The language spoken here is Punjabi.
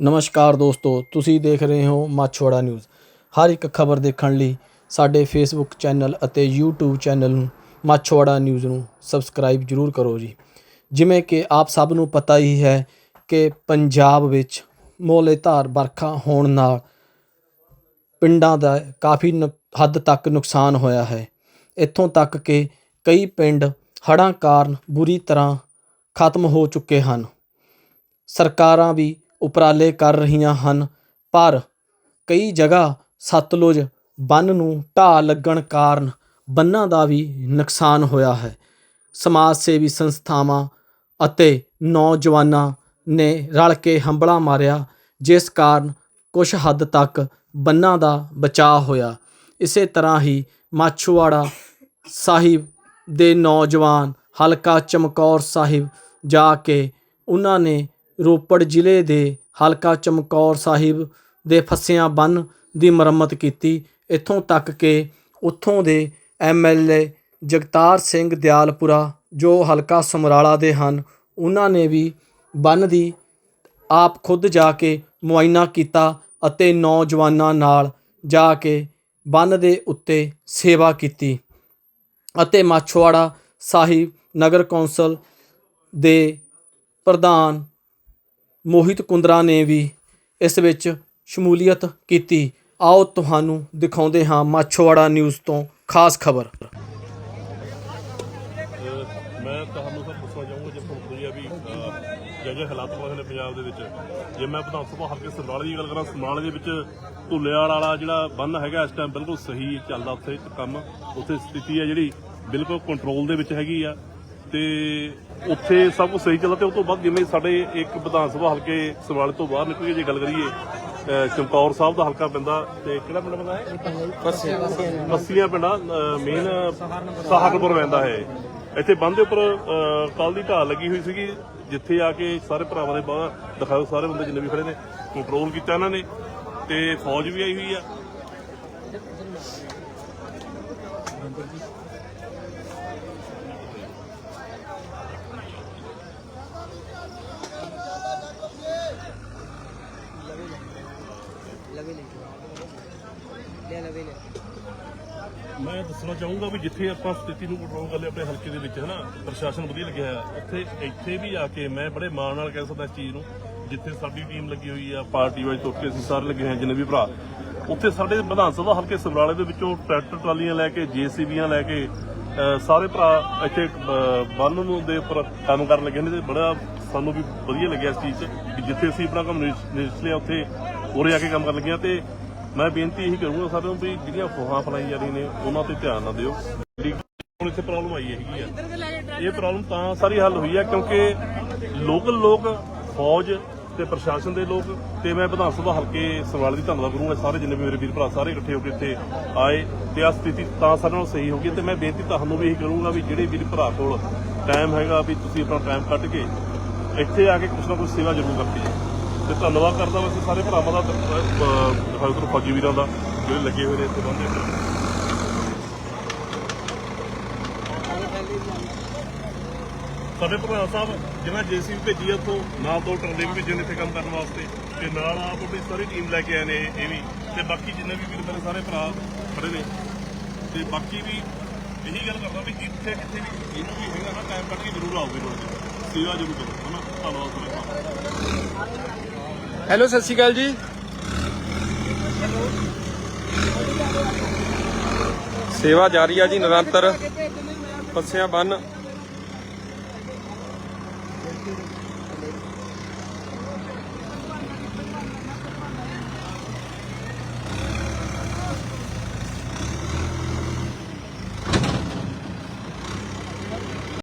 ਨਮਸਕਾਰ ਦੋਸਤੋ, ਤੁਸੀਂ ਦੇਖ ਰਹੇ ਹੋ ਮਾਛੋੜਾ ਨਿਊਜ਼। ਹਰ ਇੱਕ ਖਬਰ ਦੇਖਣ ਲਈ ਸਾਡੇ ਫੇਸਬੁੱਕ ਚੈਨਲ ਅਤੇ YouTube ਚੈਨਲ ਨੂੰ ਮਾਛੋੜਾ ਨਿਊਜ਼ ਨੂੰ ਸਬਸਕ੍ਰਾਈਬ ਜ਼ਰੂਰ ਕਰੋ ਜੀ। ਜਿਵੇਂ ਕਿ ਆਪ ਸਭ ਨੂੰ ਪਤਾ ਹੀ ਹੈ ਕਿ ਪੰਜਾਬ ਵਿੱਚ ਮੌਲੇਧਾਰ ਵਰਖਾ ਹੋਣ ਨਾਲ ਪਿੰਡਾਂ ਦਾ ਕਾਫੀ ਨੁ- ਹੱਦ ਤੱਕ ਨੁਕਸਾਨ ਹੋਇਆ ਹੈ। ਇੱਥੋਂ ਤੱਕ ਕਿ ਕਈ ਪਿੰਡ ਹੜ੍ਹਾਂ ਕਾਰਨ ਬੁਰੀ ਤਰ੍ਹਾਂ ਖਤਮ ਹੋ ਚੁੱਕੇ ਹਨ। ਸਰਕਾਰਾਂ ਵੀ ਉਪਰਾਲੇ ਕਰ ਰਹੀਆਂ ਹਨ, ਪਰ ਕਈ ਜਗ੍ਹਾ ਸਤਲੁਜ ਬੰਨ ਨੂੰ ਢਾਹ ਲੱਗਣ ਕਾਰਨ ਬੰਨਾਂ ਦਾ ਵੀ ਨੁਕਸਾਨ ਹੋਇਆ ਹੈ। ਸਮਾਜ ਸੇਵੀ ਸੰਸਥਾਵਾਂ ਅਤੇ ਨੌਜਵਾਨਾਂ ਨੇ ਰਲ ਕੇ ਹੰਬਲਾ ਮਾਰਿਆ, ਜਿਸ ਕਾਰਨ ਕੁਛ ਹੱਦ ਤੱਕ ਬੰਨਾਂ ਦਾ ਬਚਾਅ ਹੋਇਆ। ਇਸੇ ਤਰ੍ਹਾਂ ਹੀ ਮਾਛੂਆੜਾ ਸਾਹਿਬ ਦੇ ਨੌਜਵਾਨ ਹਲਕਾ ਚਮਕੌਰ ਸਾਹਿਬ ਜਾ ਕੇ ਉਹਨਾਂ ਨੇ ਰੋਪੜ ਜ਼ਿਲ੍ਹੇ ਦੇ ਹਲਕਾ ਚਮਕੌਰ ਸਾਹਿਬ ਦੇ ਫਸਿਆਂ ਬੰਨ ਦੀ ਮੁਰੰਮਤ ਕੀਤੀ। ਇੱਥੋਂ ਤੱਕ ਕਿ ਉੱਥੋਂ ਦੇ ਐਮਐਲਏ ਜਗਤਾਰ ਸਿੰਘ ਦਿਆਲਪੁਰਾ, ਜੋ ਹਲਕਾ ਸਮਰਾਲਾ ਦੇ ਹਨ, ਉਹਨਾਂ ਨੇ ਵੀ ਬੰਨ ਦੀ ਆਪ ਖੁਦ ਜਾ ਕੇ ਮੁਆਇਨਾ ਕੀਤਾ ਅਤੇ ਨੌਜਵਾਨਾਂ ਨਾਲ ਜਾ ਕੇ ਬੰਨ ਦੇ ਉੱਤੇ ਸੇਵਾ ਕੀਤੀ ਅਤੇ ਮਾਛੋਵਾੜਾ ਸਾਹਿਬ ਨਗਰ ਕੌਂਸਲ ਦੇ ਪ੍ਰਧਾਨ ਮੋਹਿਤ ਕੁੰਦਰਾ ਨੇ ਵੀ ਇਸ ਵਿੱਚ ਸ਼ਮੂਲੀਅਤ ਕੀਤੀ। ਆਓ ਤੁਹਾਨੂੰ ਦਿਖਾਉਂਦੇ ਹਾਂ ਮਾਛੋਵਾੜਾ ਨਿਊਜ਼ ਤੋਂ ਖਾਸ ਖਬਰ। ਮੈਂ ਤੁਹਾਨੂੰ ਸਭ ਦੱਸਣਾ ਚਾਹੂੰਗਾ ਜੇ ਤੁਹਾਨੂੰ ਆ ਵੀ ਅਹ, ਜਿਹੋ ਜਿਹੇ ਹਾਲਾਤ ਹੋਏ ਨੇ ਪੰਜਾਬ ਦੇ ਵਿੱਚ। ਜੇ ਮੈਂ ਵਿਧਾਨ ਸਭਾ ਹਲਕੇ ਸਮਰਾਲੇ ਦੀ ਗੱਲ ਕਰਾਂ ਸਮਰਾਲੇ ਦੇ ਵਿੱਚ ਧੁੱਲੇਵਾਲ ਵਾਲਾ ਜਿਹੜਾ ਬੰਨ ਹੈਗਾ ਇਸ ਟਾਈਮ ਬਿਲਕੁਲ ਸਹੀ ਚੱਲਦਾ ਉੱਥੇ ਕੰਮ। ਉੱਥੇ ਸਥਿਤੀ ਹੈ ਜਿਹੜੀ ਬਿਲਕੁਲ ਕੰਟਰੋਲ ਦੇ ਵਿੱਚ ਹੈਗੀ ਆ। ਤੇ ਉੱਥੇ ਸਭ ਕੁਝ ਸਹੀ ਚੱਲਦਾ ਤੇ ਉਸ ਤੋਂ ਬਾਅਦ ਜਿਵੇਂ ਸਾਡੇ ਇੱਕ ਵਿਧਾਨ ਸਭਾ ਹਲਕੇ ਸਮਰਾਲੇ ਤੋਂ ਬਾਹਰ ਨਿਕਲ ਕੇ ਜੇ ਗੱਲ ਕਰੀਏ ਚਮਕੌਰ ਸਾਹਿਬ ਦਾ ਹਲਕਾ ਪੈਂਦਾ ਤੇ ਕਿਹੜਾ ਪਿੰਡ ਪੈਂਦਾ ਹੈ ਮੱਸੀਆਂ ਪਿੰਡਾਂ ਮੇਨ ਸਹਾਰਨਪੁਰ ਪੈਂਦਾ ਹੈ ਇੱਥੇ ਬੰਦ ਦੇ ਉੱਪਰ ਕੱਲ ਦੀ ਢਾਲ ਲੱਗੀ ਹੋਈ ਸੀਗੀ, ਜਿੱਥੇ ਆ ਕੇ ਸਾਰੇ ਭਰਾਵਾਂ ਦੇ ਬਾਹਰ ਦਿਖਾਓ, ਸਾਰੇ ਬੰਦੇ ਜਿੰਨੇ ਵੀ ਖੜੇ ਨੇ ਕੰਟਰੋਲ ਕੀਤਾ ਇਹਨਾਂ ਨੇ ਤੇ ਫੌਜ ਵੀ ਆਈ ਹੋਈ ਆ। ਮੈਂ ਦੱਸਣਾ ਚਾਹੂੰਗਾ ਵੀ ਜਿੱਥੇ ਆਪਾਂ ਸਥਿਤੀ ਨੂੰ ਕੰਟਰੋਲ ਕਰ ਲਿਆ ਆਪਣੇ ਹਲਕੇ ਦੇ ਵਿੱਚ, ਹਨਾ? ਪ੍ਰਸ਼ਾਸਨ ਵਧੀਆ ਲੱਗਿਆ ਹੋਇਆ। ਉੱਥੇ, ਇੱਥੇ ਵੀ ਆ ਕੇ ਮੈਂ ਬੜੇ ਮਾਣ ਨਾਲ ਕਹਿ ਸਕਦਾ ਇਸ ਚੀਜ਼ ਨੂੰ, ਜਿੱਥੇ ਸਾਡੀ ਟੀਮ ਲੱਗੀ ਹੋਈ ਆ, ਪਾਰਟੀ ਵਾਈਜ਼ ਤੁਰ ਕੇ ਅਸੀਂ ਸਾਰੇ ਲੱਗੇ ਹੋਏ ਜਿੰਨੇ ਵੀ ਭਰਾ। ਉੱਥੇ ਸਾਡੇ ਵਿਧਾਨ ਸਭਾ ਹਲਕੇ ਸਮਰਾਲੇ ਦੇ ਵਿੱਚੋਂ ਟਰੈਕਟਰ ਟਰਾਲੀਆਂ ਲੈ ਕੇ ਜੀਸੀਬੀਆਂ ਲੈ ਕੇ ਸਾਰੇ ਭਰਾ ਇੱਥੇ, ਅਹ, ਬੰਨ ਨੂੰ ਦੇ ਉੱਪਰ ਕੰਮ ਕਰਨ ਲੱਗੇ ਨੇ ਤੇ ਬੜਾ ਸਾਨੂੰ ਵੀ ਵਧੀਆ ਲੱਗਿਆ ਇਸ ਚੀਜ਼ 'ਚ ਜਿੱਥੇ ਅਸੀਂ ਆਪਣਾ ਕੰਮ ਨਿਸ਼ ਉੱਥੇ ਉਰੇ ਆ ਕੇ ਕੰਮ ਕਰਨ ਲੱਗੇ ਹਾਂ ਤੇ ਮੈਂ ਬੇਨਤੀ ਇਹੀ ਕਰੂੰਗਾ ਸਾਰਿਆਂ ਨੂੰ ਵੀ ਜਿਹੜੀਆਂ ਫੋਹਾਂ ਫਲਾਈ ਜਾ ਰਹੀਆਂ ਨੇ ਉਹਨਾਂ ਤੇ ਧਿਆਨ ਨਾ ਦਿਓ। ਹੁਣ ਇੱਥੇ ਪ੍ਰੋਬਲਮ ਆਈ ਹੈਗੀ ਆ। ਇਹ ਪ੍ਰੋਬਲਮ ਤਾਂ ਸਾਰੀ ਹੱਲ ਹੋਈ ਹੈ ਕਿਉਂਕਿ ਲੋਕਲ ਲੋਕ ਫੌਜ ਤੇ ਪ੍ਰਸ਼ਾਸਨ ਦੇ ਲੋਕ ਤੇ ਮੈਂ ਵਿਧਾਨ ਸਭਾ ਹਲਕੇ ਸਵਾਲ ਦੀ ਧੰਨਵਾਦ ਕਰੂੰਗਾ ਸਾਰੇ ਜਿੰਨੇ ਵੀ ਮੇਰੇ ਵੀਰ ਭਰਾ ਸਾਰੇ ਇਕੱਠੇ ਹੋ ਕੇ ਇੱਥੇ ਆਏ ਤੇ ਆ ਸਥਿਤੀ ਤਾਂ ਸਾਰਿਆਂ ਨੂੰ ਸਹੀ ਹੋ ਗਈ ਤੇ ਮੈਂ ਬੇਨਤੀ ਤੁਹਾਨੂੰ ਵੀ ਇਹੀ ਕਰੂੰਗਾ ਵੀ ਜਿਹੜੇ ਵੀਰ ਭਰਾ ਕੋਲ ਟਾਈਮ ਹੈਗਾ ਵੀ ਤੁਸੀਂ ਆਪਣਾ ਟਾਈਮ ਕੱਢ ਕੇ ਇੱਥੇ ਆ ਕੇ ਕੁਛ ਨਾ ਕੁਛ ਸੇਵਾ ਜ਼ਰੂਰ ਕਰਕੇ ਜਾਓ। ਤੇ ਧੰਨਵਾਦ ਕਰਦਾ ਵੈਸੇ ਸਾਰੇ ਭਰਾਵਾਂ ਦਾ ਦਿਖਾਓ ਫੌਜੀ ਵੀਰਾਂ ਦਾ, ਜਿਹੜੇ ਲੱਗੇ ਹੋਏ ਨੇ ਇੱਥੇ ਬੰਦੇ ਸਾਡੇ ਪ੍ਰਧਾਨ ਸਾਹਿਬ ਜਿਵੇਂ ਜੇਸੀਬੀ ਭੇਜੀ ਆ ਉੱਥੋਂ, ਨਾਲ ਦੋ ਟਰਲੇ ਵੀ ਭੇਜੇ ਨੇ ਇੱਥੇ ਕੰਮ ਕਰਨ ਵਾਸਤੇ। ਤੇ ਨਾਲ ਆਪ ਆਪਣੀ ਸਾਰੀ ਟੀਮ ਲੈ ਕੇ ਆਏ ਨੇ ਇਹ ਵੀ। ਤੇ ਬਾਕੀ ਜਿੰਨੇ ਵੀ ਵੀਰ ਮੇਰੇ ਸਾਰੇ ਭਰਾ ਖੜੇ ਨੇ। ਤੇ ਬਾਕੀ ਵੀ ਇਹੀ ਗੱਲ ਕਰਦਾ ਵੀ ਜਿੱਥੇ ਕਿੱਥੇ ਵੀ ਇਹਨੂੰ ਵੀ ਹੈਗਾ ਨਾ ਟਾਈਮ ਕੱਢ ਕੇ ਜ਼ਰੂਰ ਆਓਗੇ ਲੋਕ ਸੇਵਾ ਜ਼ਰੂਰ ਕਰੋ, ਹਨਾ? ਧੰਨਵਾਦ ਤੁਹਾਡਾ। ਹੈਲੋ ਸਤਿ ਸ਼੍ਰੀ ਅਕਾਲ ਜੀ। ਸੇਵਾ ਜਾਰੀ ਆ ਜੀ ਨਿਰੰਤਰ। ਫਸਿਆ ਬੰਨ